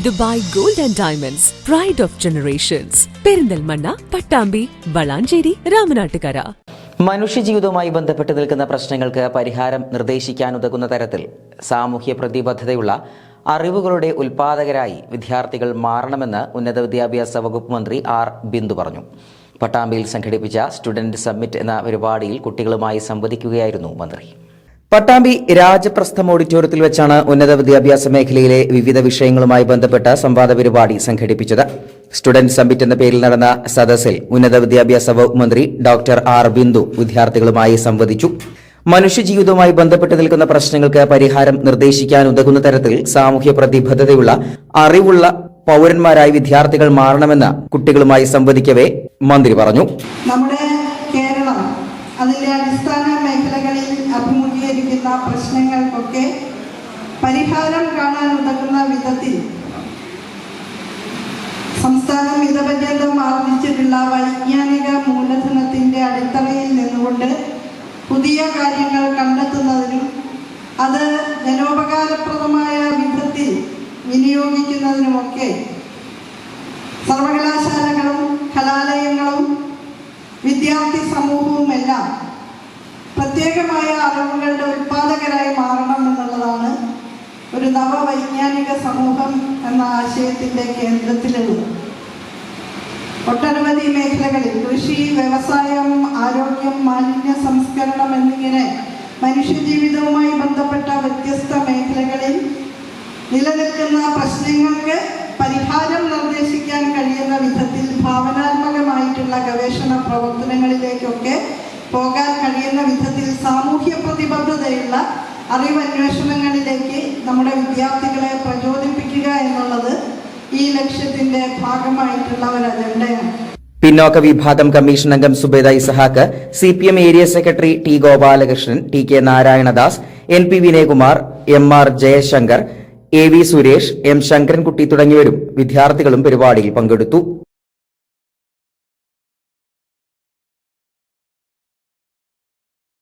Dubai gold and diamonds pride of generations Perinthalmanna Pattambi Valanchery Ramanattukara. മനുഷ്യജീവിതവുമായി ബന്ധപ്പെട്ട് നിൽക്കുന്ന പ്രശ്നങ്ങൾക്ക് പരിഹാരം നിർദ്ദേശിക്കാനുതകുന്ന തരത്തിൽ സാമൂഹ്യ പ്രതിബദ്ധതയുള്ള അറിവുകളുടെ ഉൽപാദകരായി വിദ്യാർത്ഥികൾ മാറണമെന്ന് ഉന്നത വിദ്യാഭ്യാസ വകുപ്പ് മന്ത്രി ആർ. ബിന്ദു പറഞ്ഞു. പട്ടാമ്പിയിൽ സംഘടിപ്പിച്ച സ്റ്റുഡന്റ് സമ്മിറ്റ് എന്ന പരിപാടിയിൽ കുട്ടികളുമായി സംവദിക്കുകയായിരുന്നു മന്ത്രി. പട്ടാമ്പി രാജപ്രസ്ഥം ഓഡിറ്റോറിയത്തിൽ വെച്ചാണ് ഉന്നത വിദ്യാഭ്യാസ മേഖലയിലെ വിവിധ വിഷയങ്ങളുമായി ബന്ധപ്പെട്ട സംവാദ പരിപാടി സംഘടിപ്പിച്ചത്. സ്റ്റുഡന്റ് സമ്മിറ്റ് എന്ന പേരിൽ നടന്ന സദസ്സിൽ ഉന്നത വിദ്യാഭ്യാസ വകുപ്പ് മന്ത്രി ഡോക്ടർ ആർ ബിന്ദു വിദ്യാർത്ഥികളുമായി സംവദിച്ചു. മനുഷ്യജീവിതവുമായി ബന്ധപ്പെട്ട് നിൽക്കുന്ന പ്രശ്നങ്ങൾക്ക് പരിഹാരം നിർദ്ദേശിക്കാൻ ഉതകുന്ന തരത്തിൽ സാമൂഹ്യ പ്രതിബദ്ധതയുള്ള അറിവുള്ള പൗരന്മാരായി വിദ്യാർത്ഥികൾ മാറണമെന്ന് കുട്ടികളുമായി സംവദിക്കവേ മന്ത്രി പറഞ്ഞു. നമ്മുടെ കേരളം അതിന്റെ അടിസ്ഥാന അഭിമുഖീകരിക്കുന്ന പ്രശ്നങ്ങൾക്കൊക്കെ പരിഹാരം കാണാൻ ഉതകുന്ന വിധത്തിൽ സംസ്ഥാനം ഇതപര്യന്തം ആർജിച്ചിട്ടുള്ള വൈജ്ഞാനിക മൂലധനത്തിന്റെ അടിത്തറയിൽ നിന്നുകൊണ്ട് പുതിയ കാര്യങ്ങൾ കണ്ടെത്തുന്നതിനും അത് ജനോപകാരപ്രദമായ വിധത്തിൽ വിനിയോഗിക്കുന്നതിനുമൊക്കെ സർവകലാശാലകളും കലാലയങ്ങളും വിദ്യാർത്ഥി സമൂഹവും എല്ലാം പ്രത്യേകമായ അറിവുകളുടെ ഉൽപാദകരായി മാറണം എന്നുള്ളതാണ് ഒരു നവവൈജ്ഞാനിക സമൂഹം എന്ന ആശയത്തിന്റെ കേന്ദ്രത്തിലുള്ളത് ഒട്ടനവധി മേഖലകളിൽ കൃഷി വ്യവസായം ആരോഗ്യം മാലിന്യ സംസ്കരണം എന്നിങ്ങനെ മനുഷ്യജീവിതവുമായി ബന്ധപ്പെട്ട വ്യത്യസ്ത മേഖലകളിൽ നിലനിൽക്കുന്ന പ്രശ്നങ്ങൾക്ക് പരിഹാരം നിർദ്ദേശിക്കാൻ കഴിയുന്ന വിധത്തിൽ ഭാവനാത്മകമായിട്ടുള്ള ഗവേഷണ പ്രവർത്തനങ്ങളിലേക്കൊക്കെ പോകാൻ കഴിയുന്ന വിധത്തിൽ സാമൂഹ്യ പ്രതിബദ്ധതയുള്ള അറിവന്വേഷണങ്ങളിലേക്ക് നമ്മുടെ വിദ്യാർത്ഥികളെ പ്രചോദിപ്പിക്കുക എന്നുള്ളത് ഈ ലക്ഷ്യത്തിന്റെ ഭാഗമായിട്ടുള്ള ഒരു അജണ്ടയാണ്. പിന്നോക്ക വിഭാഗം കമ്മീഷൻ അംഗം Subaida Ishaq C P M area secretary T Gopalakrishnan T K Narayanadas N P Vinayakumar M R Jayashankar A V Suresh M Sankarankutty തുടങ്ങിയവരും വിദ്യാർത്ഥികളും പരിപാടിയിൽ പങ്കെടുത്തു.